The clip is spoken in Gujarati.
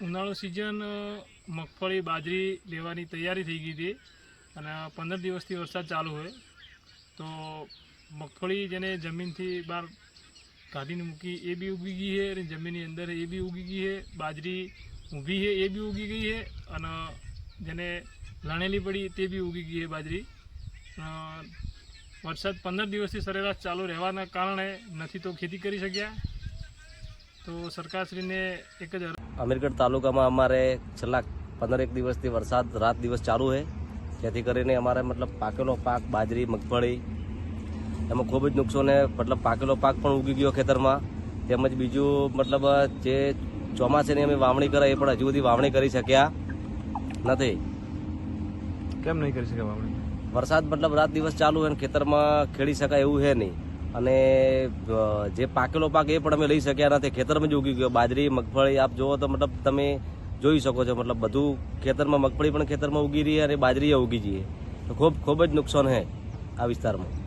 ઉનાળુ સિઝન મગફળી, બાજરી લેવાની તૈયારી થઈ ગઈ હતી અને પંદર દિવસથી વરસાદ ચાલુ હોય. તો મગફળી જેને જમીનથી બહાર કાઢીને મૂકી એ બી ઉગી ગઈ છે અને જમીનની અંદર એ બી ઉગી ગઈ છે. બાજરી ઊભી છે, એ બી ઉગી ગઈ છે અને જેને લણેલી પડી તે બી ઉગી ગઈ છે બાજરી. વરસાદ પંદર દિવસથી સરેરાશ ચાલુ રહેવાના કારણે નથી તો ખેતી કરી શક્યા. તો સરકારશ્રીને એક જ અમીરગઢ તાલુકામાં અમારે છેલ્લા પંદર એક દિવસથી વરસાદ રાત દિવસ ચાલુ છે. જેથી કરીને અમારે મતલબ પાકેલો પાક બાજરી મગફળી એમાં ખૂબ જ નુકસાન છે. મતલબ પાકેલો પાક પણ ઉગી ગયો ખેતરમાં. તેમજ બીજું મતલબ જે ચોમાસાની અમે વાવણી કરાય એ પણ હજુ સુધી વાવણી કરી શક્યા નથી. કેમ નહીં કરી શક્યા વાવણી? વરસાદ મતલબ રાત દિવસ ચાલુ હોય ને ખેતરમાં ખેડી શકાય એવું છે નહીં. અને જે પાકેલો પાક એ પણ અમે લઈ શક્યા નથી ખેતરમાં જ ઉગી ગયો. બાજરી, મગફળી, આપ જુઓ તો મતલબ તમે જોઈ શકો છો, મતલબ બધું ખેતરમાં, મગફળી પણ ખેતરમાં ઉગી રહી અને બાજરી ઉગી જઈએ. તો ખૂબ ખૂબ જ નુકસાન છે આ વિસ્તારમાં.